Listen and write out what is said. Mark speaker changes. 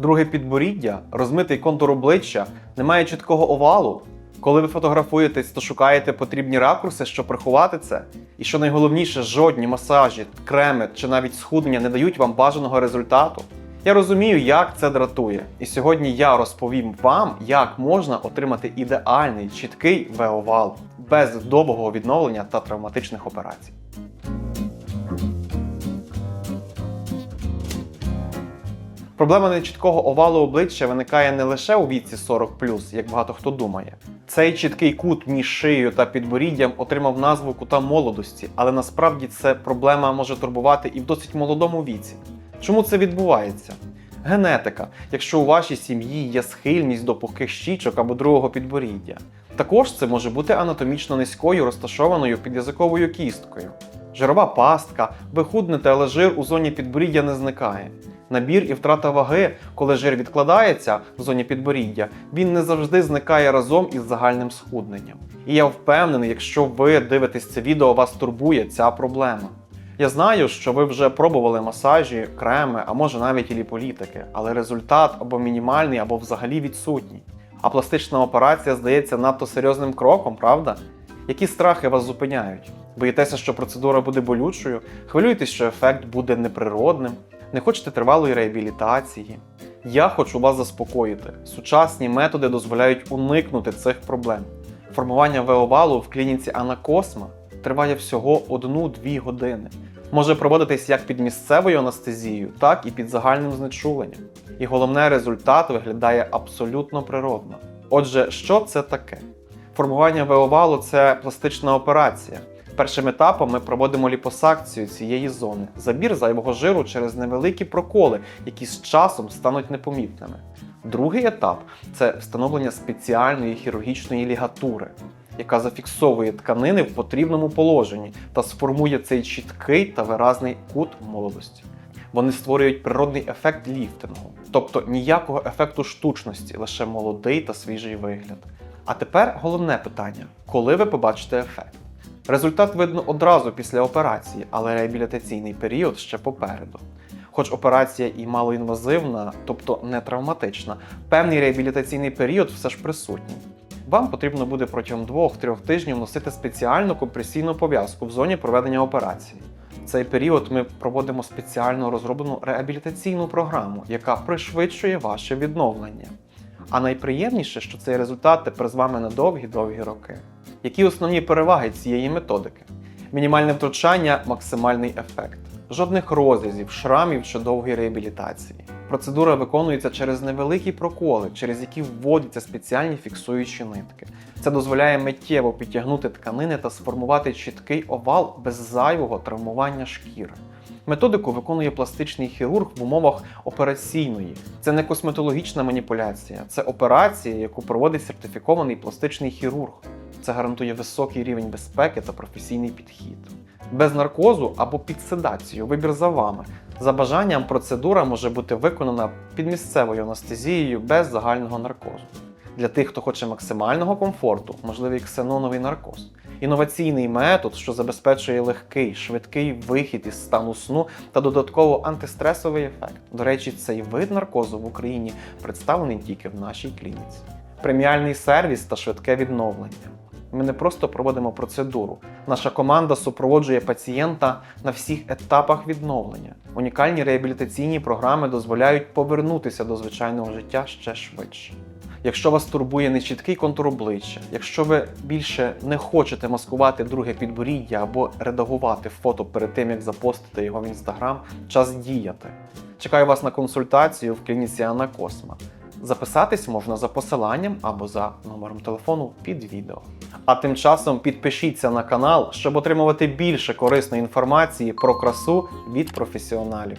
Speaker 1: Друге підборіддя, розмитий контур обличчя, немає чіткого овалу. Коли ви фотографуєтесь, то шукаєте потрібні ракурси, щоб приховати це. І що найголовніше, жодні масажі, креми чи навіть схуднення не дають вам бажаного результату. Я розумію, як це дратує. І сьогодні я розповім вам, як можна отримати ідеальний чіткий веовал без довгого відновлення та травматичних операцій. Проблема нечіткого овалу обличчя виникає не лише у віці 40 як багато хто думає. Цей чіткий кут між шиєю та підборіддям отримав назву кута молодості, але насправді це проблема може турбувати і в досить молодому віці. Чому це відбувається? Генетика, якщо у вашій сім'ї є схильність до пухких щічок або другого підборіддя. Також це може бути анатомічно низькою розташованою підязиковою кісткою. Жирова пастка, ви худнете, але жир у зоні підборіддя не зникає. Набір і втрата ваги, коли жир відкладається в зоні підборіддя, він не завжди зникає разом із загальним схудненням. І я впевнений, якщо ви дивитесь це відео, вас турбує ця проблема. Я знаю, що ви вже пробували масажі, креми, а може навіть і ліполітики, але результат або мінімальний, або взагалі відсутній. А пластична операція здається надто серйозним кроком, правда? Які страхи вас зупиняють? Боїтеся, що процедура буде болючою? Хвилюєтесь, що ефект буде неприродним? Не хочете тривалої реабілітації? Я хочу вас заспокоїти. Сучасні методи дозволяють уникнути цих проблем. Формування веовалу в клініці Анакосма триває всього 1-2 години. Може проводитись як під місцевою анестезією, так і під загальним знечуленням. І головне, результат виглядає абсолютно природно. Отже, що це таке? Формування веовалу це пластична операція. Першим етапом ми проводимо ліпосакцію цієї зони, забір зайвого жиру через невеликі проколи, які з часом стануть непомітними. Другий етап це встановлення спеціальної хірургічної лігатури, яка зафіксовує тканини в потрібному положенні та сформує цей чіткий та виразний кут молодості. Вони створюють природний ефект ліфтингу, тобто ніякого ефекту штучності, лише молодий та свіжий вигляд. А тепер головне питання: коли ви побачите ефект? Результат видно одразу після операції, але реабілітаційний період ще попереду. Хоч операція і малоінвазивна, тобто не травматична, певний реабілітаційний період все ж присутній. Вам потрібно буде протягом 2-3 тижнів носити спеціальну компресійну пов'язку в зоні проведення операції. В цей період ми проводимо спеціально розроблену реабілітаційну програму, яка пришвидшує ваше відновлення. А найприємніше, що цей результат тепер з вами на довгі-довгі роки. Які основні переваги цієї методики? Мінімальне втручання, максимальний ефект. Жодних розрізів, шрамів чи довгої реабілітації. Процедура виконується через невеликі проколи, через які вводяться спеціальні фіксуючі нитки. Це дозволяє миттєво підтягнути тканини та сформувати чіткий овал без зайвого травмування шкіри. Методику виконує пластичний хірург в умовах операційної. Це не косметологічна маніпуляція, це операція, яку проводить сертифікований пластичний хірург. Це гарантує високий рівень безпеки та професійний підхід. Без наркозу або під седацією, вибір за вами. За бажанням процедура може бути виконана під місцевою анестезією без загального наркозу. Для тих, хто хоче максимального комфорту, можливий ксеноновий наркоз. Інноваційний метод, що забезпечує легкий, швидкий вихід із стану сну та додатково антистресовий ефект. До речі, цей вид наркозу в Україні представлений тільки в нашій клініці. Преміальний сервіс та швидке відновлення. Ми не просто проводимо процедуру. Наша команда супроводжує пацієнта на всіх етапах відновлення. Унікальні реабілітаційні програми дозволяють повернутися до звичайного життя ще швидше. Якщо вас турбує нечіткий контур обличчя, якщо ви більше не хочете маскувати друге підборіддя або редагувати фото перед тим, як запостити його в інстаграм, час діяти. Чекаю вас на консультацію в клініці Анна Косма. Записатись можна за посиланням або за номером телефону під відео. А тим часом підпишіться на канал, щоб отримувати більше корисної інформації про красу від професіоналів.